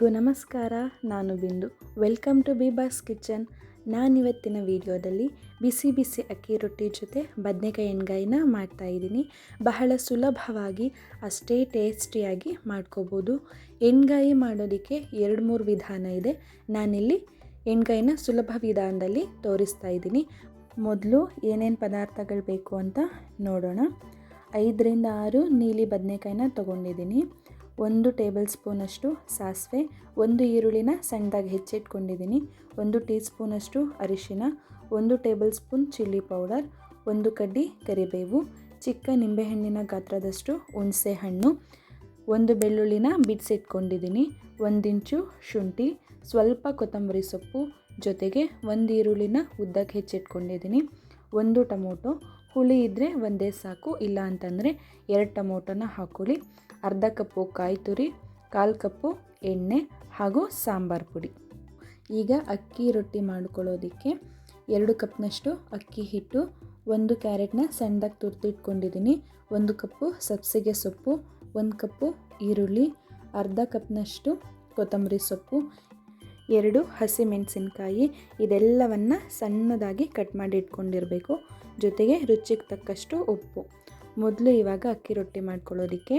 ಎಲ್ರಿಗೂ ನಮಸ್ಕಾರ, ನಾನು Bindu. Welcome to B boss kitchen ನಾನಿವತ್ತಿನ ವಿಡಿಯೋದಲ್ಲಿ ಬಿಸಿ ಬಿಸಿ ಅಕ್ಕಿ ರೊಟ್ಟಿ ಜೊತೆ ಬದನೆಕಾಯಿ ಎಣ್ಗಾಯಿನ ಮಾಡ್ತಾಯಿದ್ದೀನಿ ಬಹಳ ಸುಲಭವಾಗಿ, ಅಷ್ಟೇ ಟೇಸ್ಟಿಯಾಗಿ ಮಾಡ್ಕೋಬೋದು. ಎಣ್ಗಾಯಿ ಮಾಡೋದಕ್ಕೆ ಎರಡು ಮೂರು ವಿಧಾನ ಇದೆ. ನಾನಿಲ್ಲಿ ಎಣ್ಗಾಯಿನ ಸುಲಭ ವಿಧಾನದಲ್ಲಿ ತೋರಿಸ್ತಾ ಇದ್ದೀನಿ. ಮೊದಲು ಏನೇನು ಪದಾರ್ಥಗಳು ಬೇಕು ಅಂತ ನೋಡೋಣ. ಐದರಿಂದ ಆರು ನೀಲಿ ಬದನೆಕಾಯಿನ ತೊಗೊಂಡಿದ್ದೀನಿ. ಒಂದು ಟೇಬಲ್ ಸ್ಪೂನಷ್ಟು ಸಾಸಿವೆ, ಒಂದು ಈರುಳ್ಳಿನ ಸಣ್ಣದಾಗಿ ಹೆಚ್ಚಿಟ್ಕೊಂಡಿದ್ದೀನಿ, ಒಂದು ಟೀ ಸ್ಪೂನಷ್ಟು ಅರಿಶಿನ, ಒಂದು ಟೇಬಲ್ ಸ್ಪೂನ್ ಚಿಲ್ಲಿ ಪೌಡರ್, ಒಂದು ಕಡ್ಡಿ ಕರಿಬೇವು, ಚಿಕ್ಕ ನಿಂಬೆಹಣ್ಣಿನ ಗಾತ್ರದಷ್ಟು ಹುಣಸೆ ಹಣ್ಣು ಒಂದು ಬೆಳ್ಳುಳ್ಳಿನ ಬಿಡಿಸಿಟ್ಕೊಂಡಿದ್ದೀನಿ ಒಂದಿಂಚು ಶುಂಠಿ, ಸ್ವಲ್ಪ ಕೊತ್ತಂಬರಿ ಸೊಪ್ಪು ಜೊತೆಗೆ ಒಂದು ಈರುಳ್ಳಿನ ಉದ್ದಕ್ಕೆ ಹೆಚ್ಚಿಟ್ಕೊಂಡಿದ್ದೀನಿ, ಒಂದು ಟೊಮೊಟೊ ಹುಳಿ ಇದ್ದರೆ ಒಂದೇ ಸಾಕು. ಇಲ್ಲ ಅಂತಂದರೆ ಎರಡು ಟೊಮೊಟೊನ ಹಾಕೊಳ್ಳಿ. ಅರ್ಧ ಕಪ್ಪು ಕಾಯಿ ತುರಿ, ಕಾಲು ಕಪ್ಪು ಎಣ್ಣೆ ಹಾಗೂ ಸಾಂಬಾರು ಪುಡಿ. ಈಗ ಅಕ್ಕಿ ರೊಟ್ಟಿ ಮಾಡ್ಕೊಳ್ಳೋದಕ್ಕೆ ಎರಡು ಕಪ್ನಷ್ಟು ಅಕ್ಕಿ ಹಿಟ್ಟು, ಒಂದು ಕ್ಯಾರೆಟ್ನ ಸಣ್ಣದಾಗಿ ತುರ್ತಿಟ್ಕೊಂಡಿದ್ದೀನಿ ಒಂದು ಕಪ್ಪು ಸಬ್ಸಿಗೆ ಸೊಪ್ಪು, ಒಂದು ಕಪ್ಪು ಈರುಳ್ಳಿ, ಅರ್ಧ ಕಪ್ನಷ್ಟು ಕೊತ್ತಂಬರಿ ಸೊಪ್ಪು ಎರಡು ಹಸಿಮೆಣಸಿನ್ಕಾಯಿ ಇದೆಲ್ಲವನ್ನು ಸಣ್ಣದಾಗಿ ಕಟ್ ಮಾಡಿ ಇಟ್ಕೊಂಡಿರಬೇಕು. ಜೊತೆಗೆ ರುಚಿಗೆ ತಕ್ಕಷ್ಟು ಉಪ್ಪು. ಮೊದಲು ಇವಾಗ ಅಕ್ಕಿ ರೊಟ್ಟಿ ಮಾಡ್ಕೊಳ್ಳೋದಕ್ಕೆ.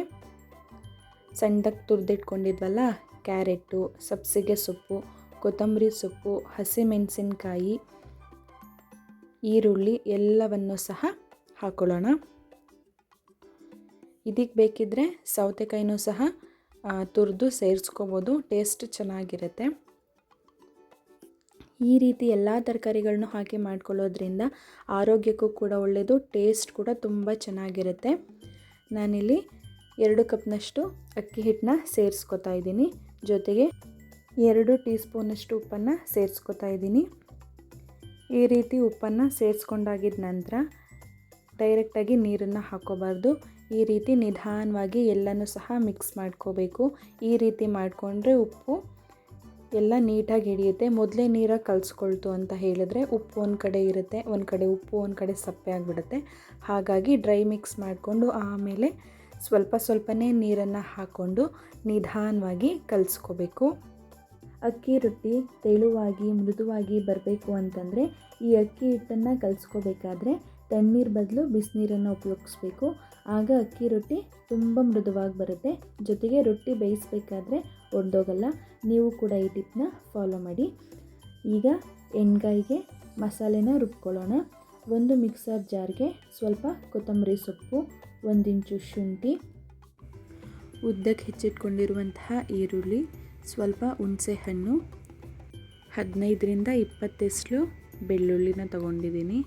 ಸಣ್ಣದಾಗಿ ತುರಿದಿಟ್ಕೊಂಡಿದ್ವಲ್ಲ, ಕ್ಯಾರೆಟು, ಸಬ್ಸಿಗೆ ಸೊಪ್ಪು, ಕೊತ್ತಂಬರಿ ಸೊಪ್ಪು ಹಸಿಮೆಣಸಿನ್ಕಾಯಿ ಈರುಳ್ಳಿ ಎಲ್ಲವನ್ನು ಸಹ ಹಾಕೊಳ್ಳೋಣ. ಇದಕ್ಕೆ ಬೇಕಿದ್ದರೆ ಸೌತೆಕಾಯಿನೂ ಸಹ ತುರಿದು ಸೇರಿಸ್ಕೋಬೋದು. ಟೇಸ್ಟ್ ಚೆನ್ನಾಗಿರುತ್ತೆ. ಈ ರೀತಿ ಎಲ್ಲ ತರಕಾರಿಗಳನ್ನು ಹಾಕಿ ಮಾಡ್ಕೊಳ್ಳೋದ್ರಿಂದ ಆರೋಗ್ಯಕ್ಕೂ ಕೂಡ ಒಳ್ಳೆಯದು ಟೇಸ್ಟ್ ಕೂಡ ತುಂಬ ಚೆನ್ನಾಗಿರುತ್ತೆ. ನಾನಿಲ್ಲಿ ಎರಡು ಕಪ್ನಷ್ಟು ಅಕ್ಕಿ ಹಿಟ್ಟನ್ನ ಸೇರಿಸ್ಕೊತಾ ಇದ್ದೀನಿ. ಜೊತೆಗೆ ಎರಡು ಟೀ ಸ್ಪೂನಷ್ಟು ಉಪ್ಪನ್ನು ಸೇರಿಸ್ಕೊತಾ ಇದ್ದೀನಿ. ಈ ರೀತಿ ಉಪ್ಪನ್ನು ಸೇರಿಸ್ಕೊಂಡಾಗಿದ್ದ ನಂತರ ಡೈರೆಕ್ಟಾಗಿ ನೀರನ್ನು ಹಾಕೋಬಾರ್ದು ಈ ರೀತಿ ನಿಧಾನವಾಗಿ ಎಲ್ಲನೂ ಸಹ ಮಿಕ್ಸ್ ಮಾಡ್ಕೋಬೇಕು. ಈ ರೀತಿ ಮಾಡಿಕೊಂಡ್ರೆ ಉಪ್ಪು ಎಲ್ಲ ನೀಟಾಗಿ ಹಿಡಿಯುತ್ತೆ. ಮೊದಲೇ ನೀರಾಗಿ ಕಲಿಸ್ಕೊಳ್ತು ಅಂತ ಹೇಳಿದ್ರೆ ಉಪ್ಪು ಒಂದು ಕಡೆ ಇರುತ್ತೆ, ಒಂದು ಕಡೆ ಉಪ್ಪು, ಒಂದು ಕಡೆ ಸಪ್ಪೆ ಆಗಿಬಿಡುತ್ತೆ. ಹಾಗಾಗಿ ಡ್ರೈ ಮಿಕ್ಸ್ ಮಾಡಿಕೊಂಡು ಆಮೇಲೆ ಸ್ವಲ್ಪ ಸ್ವಲ್ಪನೇ ನೀರನ್ನು ಹಾಕ್ಕೊಂಡು ನಿಧಾನವಾಗಿ ಕಲಿಸ್ಕೋಬೇಕು. ಅಕ್ಕಿ ರೊಟ್ಟಿ ತೆಳುವಾಗಿ, ಮೃದುವಾಗಿ ಬರಬೇಕು ಅಂತಂದರೆ ಈ ಅಕ್ಕಿ ಹಿಟ್ಟನ್ನು ಕಲಿಸ್ಕೋಬೇಕಾದ್ರೆ ತಣ್ಣೀರು ಬದಲು ಬಿಸಿನೀರನ್ನು ಉಪಯೋಗಿಸ್ಬೇಕು. ಆಗ ಅಕ್ಕಿ ರೊಟ್ಟಿ ತುಂಬ ಮೃದುವಾಗಿ ಬರುತ್ತೆ. ಜೊತೆಗೆ ರೊಟ್ಟಿ ಬೇಯಿಸ್ಬೇಕಾದ್ರೆ ಒಡೆದೋಗಲ್ಲ ನೀವು ಕೂಡ ಈ ಟಿಪ್ನ ಫಾಲೋ ಮಾಡಿ. ಈಗ ಎಣ್ಗಾಯಿಗೆ ಮಸಾಲೆನ ರುಬ್ಕೊಳ್ಳೋಣ. ಒಂದು ಮಿಕ್ಸರ್ ಜಾರ್ಗೆ ಸ್ವಲ್ಪ ಕೊತ್ತಂಬರಿ ಸೊಪ್ಪು ಒಂದಿಂಚು ಶುಂಠಿ, ಉದ್ದಕ್ಕೆ ಹೆಚ್ಚಿಟ್ಕೊಂಡಿರುವಂತಹ ಈರುಳ್ಳಿ, ಸ್ವಲ್ಪ ಹುಣಸೆ ಹಣ್ಣು, ಹದಿನೈದರಿಂದ ಇಪ್ಪತ್ತೆಸ್ಲು ಬೆಳ್ಳುಳ್ಳಿನ ತಗೊಂಡಿದ್ದೀನಿ.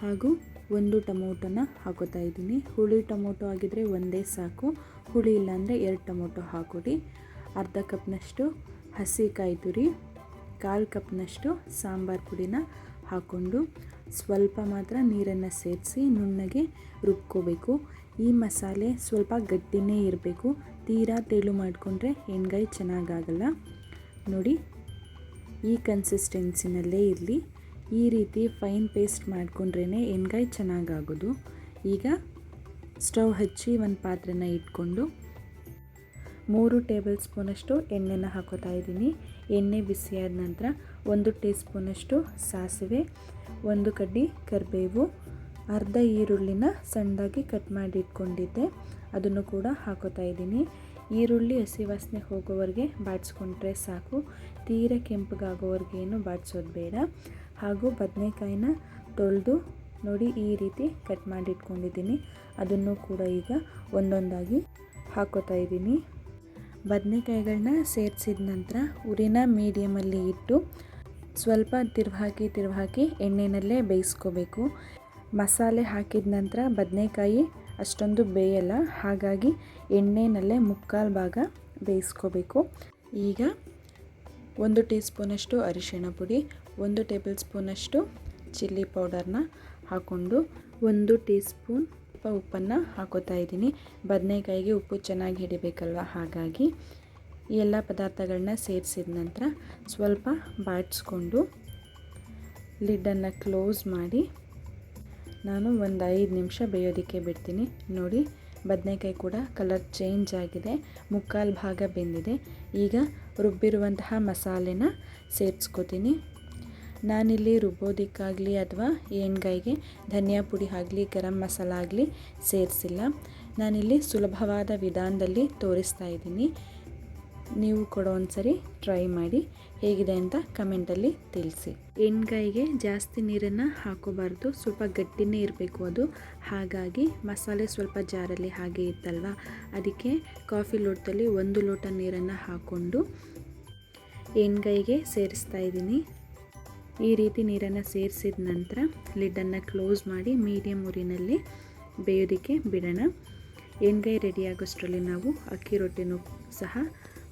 ಹಾಗೂ ಒಂದು ಟೊಮೊಟೊನ ಹಾಕೋತಾ ಇದ್ದೀನಿ. ಹುಳಿ ಟೊಮೊಟೊ ಆಗಿದ್ರೆ ಒಂದೇ ಸಾಕು. ಹುಳಿ ಇಲ್ಲಾಂದರೆ ಎರಡು ಟೊಮೊಟೊ ಹಾಕೊಡಿ ಅರ್ಧ ಕಪ್ನಷ್ಟು ಹಸಿ ಕಾಯಿ ತುರಿ, ಕಾಲು ಕಪ್ನಷ್ಟು ಸಾಂಬಾರು ಪುಡಿನ ಹಾಕ್ಕೊಂಡು ಸ್ವಲ್ಪ ಮಾತ್ರ ನೀರನ್ನು ಸೇರಿಸಿ ನುಣ್ಣಗೆ ರುಬ್ಕೋಬೇಕು. ಈ ಮಸಾಲೆ ಸ್ವಲ್ಪ ಗಟ್ಟಿನೇ ಇರಬೇಕು. ತೀರಾ ತೆಳು ಮಾಡಿಕೊಂಡ್ರೆ ಎಣ್ಗಾಯಿ ಚೆನ್ನಾಗಾಗಲ್ಲ. ನೋಡಿ, ಈ ಕನ್ಸಿಸ್ಟೆನ್ಸಿನಲ್ಲೇ ಇರಲಿ. ಈ ರೀತಿ ಫೈನ್ ಪೇಸ್ಟ್ ಮಾಡಿಕೊಂಡ್ರೇ ಎಣ್ಗಾಯಿ ಚೆನ್ನಾಗಾಗೋದು. ಈಗ ಸ್ಟವ್ ಹಚ್ಚಿ ಒಂದು ಪಾತ್ರೆನ ಇಟ್ಕೊಂಡು ಮೂರು ಟೇಬಲ್ ಸ್ಪೂನಷ್ಟು ಎಣ್ಣೆನ ಹಾಕೋತಾ ಇದ್ದೀನಿ. ಎಣ್ಣೆ ಬಿಸಿಯಾದ ನಂತರ ಒಂದು ಟೀ ಸ್ಪೂನಷ್ಟು ಸಾಸಿವೆ, ಒಂದು ಕಡ್ಡಿ ಕರಿಬೇವು, ಅರ್ಧ ಈರುಳ್ಳಿನ ಸಣ್ಣದಾಗಿ ಕಟ್ ಮಾಡಿ ಇಟ್ಕೊಂಡಿದ್ದೆ. ಅದನ್ನು ಕೂಡ ಹಾಕೋತಾ ಇದ್ದೀನಿ. ಈರುಳ್ಳಿ ಹಸಿ ವಾಸನೆ ಹೋಗೋವರೆಗೆ ಬಾಡಿಸ್ಕೊಂಡ್ರೆ ಸಾಕು. ತೀರ ಕೆಂಪಗಾಗೋವರೆಗೇನು ಬಾಡಿಸೋದು ಬೇಡ. ಹಾಗೂ ಬದನೆಕಾಯಿನ ತೊಳೆದು ನೋಡಿ ಈ ರೀತಿ ಕಟ್ ಮಾಡಿ ಇಟ್ಕೊಂಡಿದ್ದೀನಿ. ಅದನ್ನು ಕೂಡ ಈಗ ಒಂದೊಂದಾಗಿ ಹಾಕೋತಾ ಇದ್ದೀನಿ. ಬದನೆಕಾಯಿಗಳನ್ನ ಸೇರಿಸಿದ ನಂತರ ಉರಿನ ಮೀಡಿಯಮಲ್ಲಿ ಇಟ್ಟು ಸ್ವಲ್ಪ ತಿರುವಾಕಿ ಹಾಕಿ ತಿರ್ವು ಹಾಕಿ ಎಣ್ಣೆನಲ್ಲೇ ಬೇಯಿಸ್ಕೋಬೇಕು. ಮಸಾಲೆ ಹಾಕಿದ ನಂತರ ಬದನೆಕಾಯಿ ಅಷ್ಟೊಂದು ಬೇಯಲ್ಲ, ಹಾಗಾಗಿ ಎಣ್ಣೆನಲ್ಲೇ ಮುಕ್ಕಾಲು ಭಾಗ ಬೇಯಿಸ್ಕೋಬೇಕು. ಈಗ ಒಂದು ಟೀ ಸ್ಪೂನಷ್ಟು ಅರಿಶಿಣ ಪುಡಿ, ಒಂದು ಟೇಬಲ್ ಸ್ಪೂನಷ್ಟು ಚಿಲ್ಲಿ ಪೌಡರ್ನ ಹಾಕ್ಕೊಂಡು ಒಂದು ಟೀ ಸ್ಪೂನ್ ಉಪ್ಪನ್ನು ಹಾಕೋತಾ ಇದ್ದೀನಿ. ಬದನೆಕಾಯಿಗೆ ಉಪ್ಪು ಚೆನ್ನಾಗಿ ಹಿಡಿಬೇಕಲ್ವ? ಹಾಗಾಗಿ ಈ ಎಲ್ಲ ಪದಾರ್ಥಗಳನ್ನ ಸೇರಿಸಿದ ನಂತರ ಸ್ವಲ್ಪ ಬಾಡಿಸ್ಕೊಂಡು ಲಿಡ್ಡನ್ನು ಕ್ಲೋಸ್ ಮಾಡಿ ನಾನು ಒಂದು ಐದು ನಿಮಿಷ ಬೇಯೋದಕ್ಕೆ ಬಿಡ್ತೀನಿ. ನೋಡಿ, ಬದನೆಕಾಯಿ ಕೂಡ ಕಲರ್ ಚೇಂಜ್ ಆಗಿದೆ, ಮುಕ್ಕಾಲು ಭಾಗ ಬೆಂದಿದೆ. ಈಗ ರುಬ್ಬಿರುವಂತಹ ಮಸಾಲೆನ ಸೇರಿಸ್ಕೋತೀನಿ. ನಾನಿಲ್ಲಿ ರುಬ್ಬೋದಕ್ಕಾಗಲಿ ಅಥವಾ ಎಣ್ಗಾಯಿಗೆ ಧನಿಯಾ ಪುಡಿ ಆಗಲಿ, ಗರಂ ಮಸಾಲ ಆಗಲಿ ಸೇರಿಸಿಲ್ಲ. ನಾನಿಲ್ಲಿ ಸುಲಭವಾದ ವಿಧಾನದಲ್ಲಿ ತೋರಿಸ್ತಾ ಇದ್ದೀನಿ. ನೀವು ಕೂಡ ಒಂದ್ಸರಿ ಟ್ರೈ ಮಾಡಿ. ಹೇಗಿದೆ ಅಂತ ಕಮೆಂಟಲ್ಲಿ ತಿಳಿಸಿ. ಎಣ್ಗಾಯಿಗೆ ಜಾಸ್ತಿ ನೀರನ್ನು ಹಾಕೋಬಾರ್ದು. ಸ್ವಲ್ಪ ಗಟ್ಟಿನೇ ಇರಬೇಕು ಅದು. ಹಾಗಾಗಿ ಮಸಾಲೆ ಸ್ವಲ್ಪ ಜಾರಲ್ಲಿ ಹಾಗೆ ಇತ್ತಲ್ವ? ಅದಕ್ಕೆ ಕಾಫಿ ಲೋಟದಲ್ಲಿ ಒಂದು ಲೋಟ ನೀರನ್ನು ಹಾಕ್ಕೊಂಡು ಎಣ್ಗಾಯಿಗೆ ಸೇರಿಸ್ತಾ ಇದ್ದೀನಿ. ಈ ರೀತಿ ನೀರನ್ನು ಸೇರಿಸಿದ ನಂತರ ಲಿಡ್ಡನ್ನು ಕ್ಲೋಸ್ ಮಾಡಿ ಮೀಡಿಯಮ್ ಉರಿನಲ್ಲಿ ಬೇಯೋದಕ್ಕೆ ಬಿಡೋಣ. ಎಣ್ಗಾಯಿ ರೆಡಿ ಆಗೋಷ್ಟರಲ್ಲಿ ನಾವು ಅಕ್ಕಿ ರೊಟ್ಟಿನೂ ಸಹ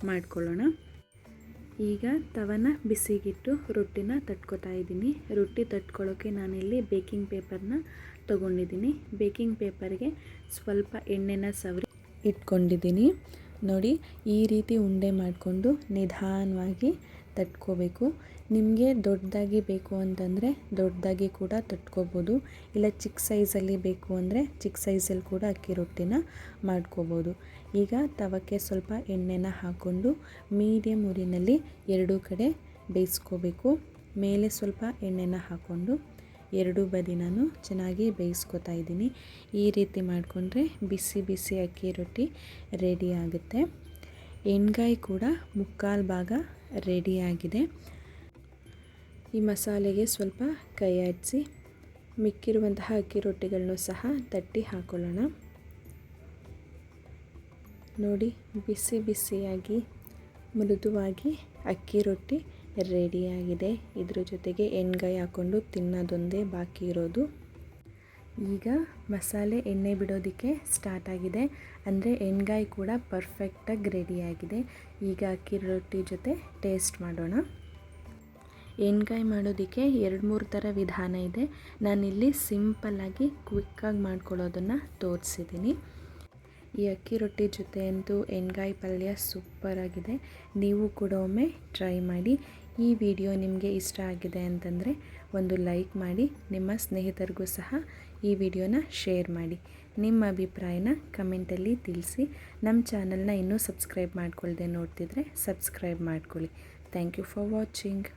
ಮಾಡ್ಕೊಳ್ಳೋಣ. ಈಗ ತವನ ಬಿಸಿಗಿಟ್ಟು ರೊಟ್ಟಿನ ತಟ್ಕೊತಾ ಇದ್ದೀನಿ. ರೊಟ್ಟಿ ತಟ್ಕೊಳ್ಳೋಕ್ಕೆ ನಾನಿಲ್ಲಿ ಬೇಕಿಂಗ್ ಪೇಪರ್ನ ತೊಗೊಂಡಿದ್ದೀನಿ. ಬೇಕಿಂಗ್ ಪೇಪರ್ಗೆ ಸ್ವಲ್ಪ ಎಣ್ಣೆನ ಸವರಿ ಇಟ್ಕೊಂಡಿದ್ದೀನಿ. ನೋಡಿ, ಈ ರೀತಿ ಉಂಡೆ ಮಾಡಿಕೊಂಡು ನಿಧಾನವಾಗಿ ತಟ್ಕೋಬೇಕು. ನಿಮಗೆ ದೊಡ್ಡದಾಗಿ ಬೇಕು ಅಂತಂದರೆ ದೊಡ್ಡದಾಗಿ ಕೂಡ ತಟ್ಕೋಬೋದು. ಇಲ್ಲ ಚಿಕ್ಕ ಸೈಜಲ್ಲಿ ಬೇಕು ಅಂದರೆ ಚಿಕ್ಕ ಸೈಜಲ್ಲಿ ಕೂಡ ಅಕ್ಕಿ ರೊಟ್ಟಿನ ಮಾಡ್ಕೋಬೋದು. ಈಗ ತವಕ್ಕೆ ಸ್ವಲ್ಪ ಎಣ್ಣೆನ ಹಾಕ್ಕೊಂಡು ಮೀಡಿಯಮ್ ಉರಿನಲ್ಲಿ ಎರಡೂ ಕಡೆ ಬೇಯಿಸ್ಕೋಬೇಕು. ಮೇಲೆ ಸ್ವಲ್ಪ ಎಣ್ಣೆನ ಹಾಕ್ಕೊಂಡು ಎರಡೂ ಬದಿ ನಾನು ಚೆನ್ನಾಗಿ ಬೇಯಿಸ್ಕೊತಾ ಇದ್ದೀನಿ. ಈ ರೀತಿ ಮಾಡಿಕೊಂಡ್ರೆ ಬಿಸಿ ಬಿಸಿ ಅಕ್ಕಿ ರೊಟ್ಟಿ ರೆಡಿ ಆಗುತ್ತೆ. ಎಣ್ಗಾಯಿ ಕೂಡ ಮುಕ್ಕಾಲು ಭಾಗ ರೆಡಿಯಾಗಿದೆ ಈ ಮಸಾಲೆಗೆ ಸ್ವಲ್ಪ ಕೈ ಆಡಿಸಿ ಮಿಕ್ಕಿರುವಂತಹ ಅಕ್ಕಿ ರೊಟ್ಟಿಗಳನ್ನು ಸಹ ತಟ್ಟಿ ಹಾಕೊಳ್ಳೋಣ. ನೋಡಿ, ಬಿಸಿ ಬಿಸಿಯಾಗಿ, ಮೃದುವಾಗಿ ಅಕ್ಕಿ ರೊಟ್ಟಿ ರೆಡಿಯಾಗಿದೆ. ಇದ್ರ ಜೊತೆಗೆ ಎಣ್ಗಾಯಿ ಹಾಕ್ಕೊಂಡು ತಿನ್ನೋದೊಂದೇ ಬಾಕಿ ಇರೋದು. ಈಗ ಮಸಾಲೆ ಎಣ್ಣೆ ಬಿಡೋದಕ್ಕೆ ಸ್ಟಾರ್ಟ್ ಆಗಿದೆ. ಅಂದರೆ ಎಣ್ಗಾಯಿ ಕೂಡ ಪರ್ಫೆಕ್ಟಾಗಿ ರೆಡಿಯಾಗಿದೆ ಈಗ ಅಕ್ಕಿ ರೊಟ್ಟಿ ಜೊತೆ ಟೇಸ್ಟ್ ಮಾಡೋಣ. ಎಣ್ಗಾಯಿ ಮಾಡೋದಕ್ಕೆ ಎರಡು ಮೂರು ಥರ ವಿಧಾನ ಇದೆ. ನಾನಿಲ್ಲಿ ಸಿಂಪಲ್ಲಾಗಿ ಕ್ವಿಕ್ಕಾಗಿ ಮಾಡ್ಕೊಳ್ಳೋದನ್ನು ತೋರಿಸಿದ್ದೀನಿ. ಈ ಅಕ್ಕಿ ರೊಟ್ಟಿ ಜೊತೆ ಅಂತೂ ಎಣ್ಗಾಯಿ ಪಲ್ಯ ಸೂಪರಾಗಿದೆ ನೀವು ಕೂಡ ಒಮ್ಮೆ ಟ್ರೈ ಮಾಡಿ. ಈ ವಿಡಿಯೋ ನಿಮಗೆ ಇಷ್ಟ ಆಗಿದೆ ಅಂತಂದರೆ ಒಂದು ಲೈಕ್ ಮಾಡಿ, ನಿಮ್ಮ ಸ್ನೇಹಿತರಿಗೂ ಸಹ ಈ ವಿಡಿಯೋನ ಶೇರ್ ಮಾಡಿ. ನಿಮ್ಮ ಅಭಿಪ್ರಾಯನ ಕಮೆಂಟಲ್ಲಿ ತಿಳಿಸಿ. ನಮ್ಮ ಚಾನಲ್ನ ಇನ್ನೂ ಸಬ್ಸ್ಕ್ರೈಬ್ ಮಾಡ್ಕೊಳ್ಳದೆ ನೋಡ್ತಿದ್ರೆ ಸಬ್ಸ್ಕ್ರೈಬ್ ಮಾಡ್ಕೊಳ್ಳಿ. Thank you for watching.